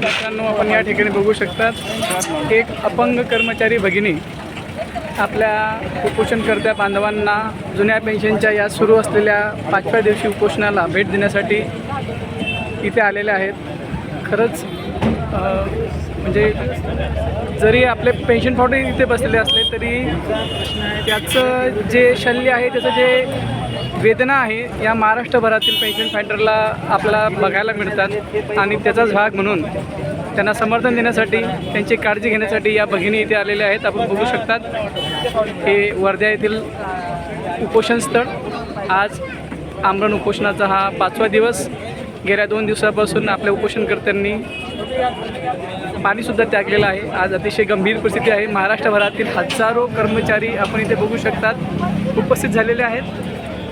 मित्रांनो आपण या ठिकाणी बघू शकतात एक अपंग कर्मचारी भगिनी आपल्या उपोषणकर्त्या बांधवांना जुन्या पेन्शनच्या या सुरू असलेल्या पाचव्या दिवशी उपोषणाला भेट देण्यासाठी इथे आलेल्या आहेत. खरंच म्हणजे जरी आपले पेन्शन फाउंडर इथे बसलेले असले तरी त्याचं जे शल्य आहे त्याचं जे वेदना आहे. या महाराष्ट्रभरातील पेन्शन फायटरला आपल्याला बघायला मिळतात. आणि त्याचाच भाग म्हणून त्यांना समर्थन देण्यासाठी त्यांची काळजी घेण्यासाठी या भगिनी इथे आलेल्या आहेत. आपण बघू शकतात. हे वर्ध्या येथील उपोषण स्थळ. आज आमरण उपोषणाचा हा पाचवा दिवस. गेल्या दोन दिवसापासून आपल्या उपोषणकर्त्यांनी पाणीसुद्धा त्यागलेलं आहे. आज अतिशय गंभीर परिस्थिती आहे. महाराष्ट्रभरातील हजारो कर्मचारी आपण इथे बघू शकतात. उपस्थित झालेले आहेत.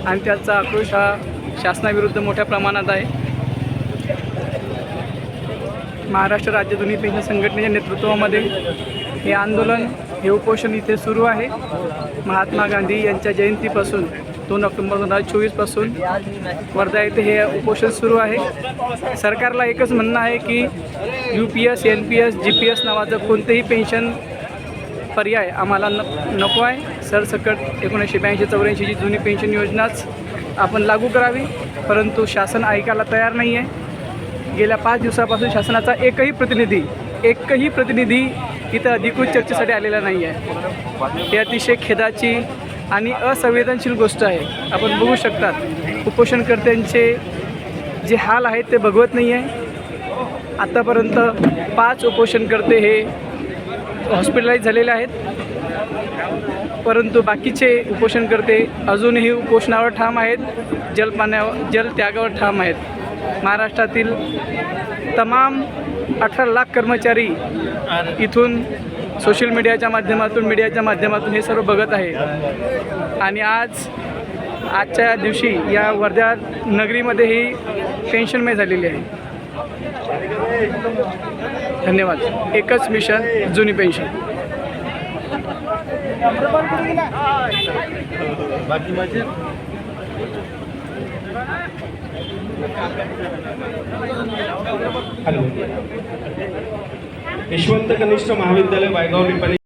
आणि त्याचा आक्रोश हा शासनाविरुद्ध मोठ्या प्रमाणात आहे. महाराष्ट्र राज्य दोन्ही पेन्शन संघटनेच्या नेतृत्वामध्ये हे आंदोलन हे उपोषण इथे सुरू आहे. महात्मा गांधी यांच्या जयंतीपासून दोन ऑक्टोबर दोन हजार चोवीसपासून वर्धा येथे हे उपोषण सुरू आहे. सरकारला एकच म्हणणं आहे की U P S N P S G P S नावाचं कोणतेही पेन्शन पर्याय आम्हाला न नको आहे. सरसकट एकोणीसशे ब्याऐंशी चौऱ्याऐंशीची जुनी पेन्शन योजनाच आपण लागू करावी. परंतु शासन ऐकायला तयार नाही आहे गेल्या पाच दिवसापासून शासनाचा एकही प्रतिनिधी एकही प्रतिनिधी इथं अधिकृत चर्चेसाठी आलेला नाही आहे ही अतिशय खेदाची आणि असंवेदनशील गोष्ट आहे. आपण बघू शकतात उपोषणकर्त्यांचे जे हाल आहेत ते बघवत नाही आहे आत्तापर्यंत पाच उपोषणकर्ते हे हॉस्पिटलाइज झालेले आहेत. परंतु बाकीचे उपोषणकर्ते अजूनही उपोषणावर ठाम आहेत जलपाण्यावर जलत्यागावर ठाम आहेत. महाराष्ट्रातील तमाम अठरा लाख कर्मचारी इथून सोशल मीडियाच्या माध्यमातून मीडियाच्या माध्यमातून हे सर्व बघत आहे. आणि आज आजच्या दिवशी या वर्ध्या नगरीमध्ये ही पेन्शनमय झालेली आहे. धन्यवाद. एकच मिशन जुनी पेन्शन हॅलो यशवंत कनिष्ठ महाविद्यालय वायगाव निपाणी